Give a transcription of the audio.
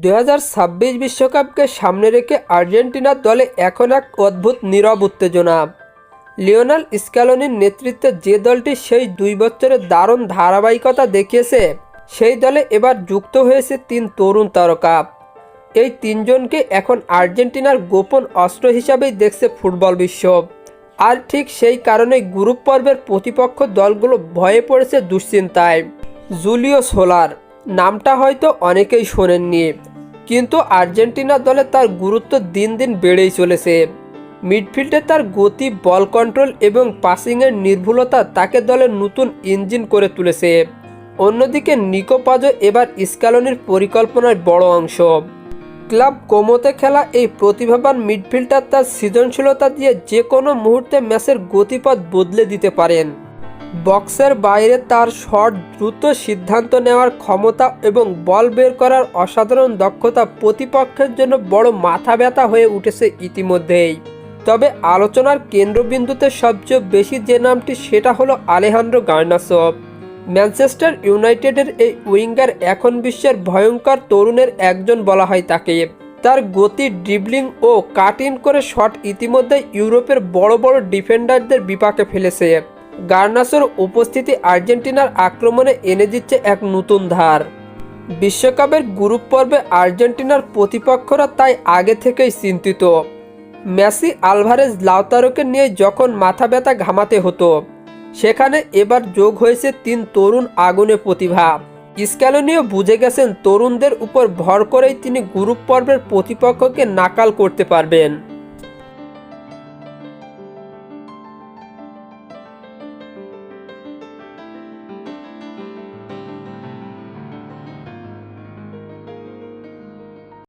দুই বিশ্বকাপকে সামনে রেখে আর্জেন্টিনার দলে এখন এক অদ্ভুত নীরব উত্তেজনা। লিওনাল স্ক্যালোনির নেতৃত্বে যে দলটি সেই দুই বছরের দারুণ ধারাবাহিকতা দেখিয়েছে, সেই দলে এবার যুক্ত হয়েছে তিন তরুণ তারকা। এই তিনজনকে এখন আর্জেন্টিনার গোপন অস্ত্র হিসাবেই দেখছে ফুটবল বিশ্ব। আর ঠিক সেই কারণেই গ্রুপ পর্বের প্রতিপক্ষ দলগুলো ভয়ে পড়েছে দুশ্চিন্তায়। জুলিও সোলার নামটা হয়তো অনেকেই শোনেননি, কিন্তু আর্জেন্টিনা দলে তার গুরুত্ব দিন দিন বেড়েই চলেছে। মিডফিল্ডে তার গতি, বল কন্ট্রোল এবং পাসিংয়ের নির্ভুলতা তাকে দলের নতুন ইঞ্জিন করে তুলেছে। অন্যদিকে নিকো পাজো এবার স্ক্যালনির পরিকল্পনার বড় অংশ। ক্লাব কোমোতে খেলা এই প্রতিভাবান মিডফিল্ডার তার সৃজনশীলতা দিয়ে যে কোনো মুহূর্তে ম্যাচের গতিপথ বদলে দিতে পারেন। বক্সের বাইরে তার শট দ্রুত সিদ্ধান্ত নেওয়ার ক্ষমতা এবং বল বের করার অসাধারণ দক্ষতা প্রতিপক্ষের জন্য বড় মাথা ব্যথা হয়ে উঠেছে ইতিমধ্যেই। তবে আলোচনার কেন্দ্রবিন্দুতে সবচেয়ে বেশি যে নামটি সেটা হলো আলেহান্দ্রো গার্নাসভ। ম্যানচেস্টার ইউনাইটেডের এই উইঙ্গার এখন বিশ্বের ভয়ঙ্কর তরুণের একজন বলা হয় তাকে। তার গতি, ড্রিবলিং ও কাট ইন করে শট ইতিমধ্যে ইউরোপের বড় বড় ডিফেন্ডারদের বিপাকে ফেলেছে। গার্নাসোর উপস্থিতি আর্জেন্টিনার আক্রমণে এনে দিচ্ছে এক নতুন ধার। বিশ্বকাপের গ্রুপ পর্বে আর্জেন্টিনার প্রতিপক্ষরা তাই আগে থেকেই চিন্তিত। মেসি, আলভারেজ, লাউতারোকে নিয়ে যখন মাথা ব্যথা ঘামাতে হতো, সেখানে এবার যোগ হয়েছে তিন তরুণ আগুনে প্রতিভা। স্ক্যালোনিও বুঝে গেছেন তরুণদের উপর ভর করেই তিনি গ্রুপ পর্বের প্রতিপক্ষকে নাকাল করতে পারবেন।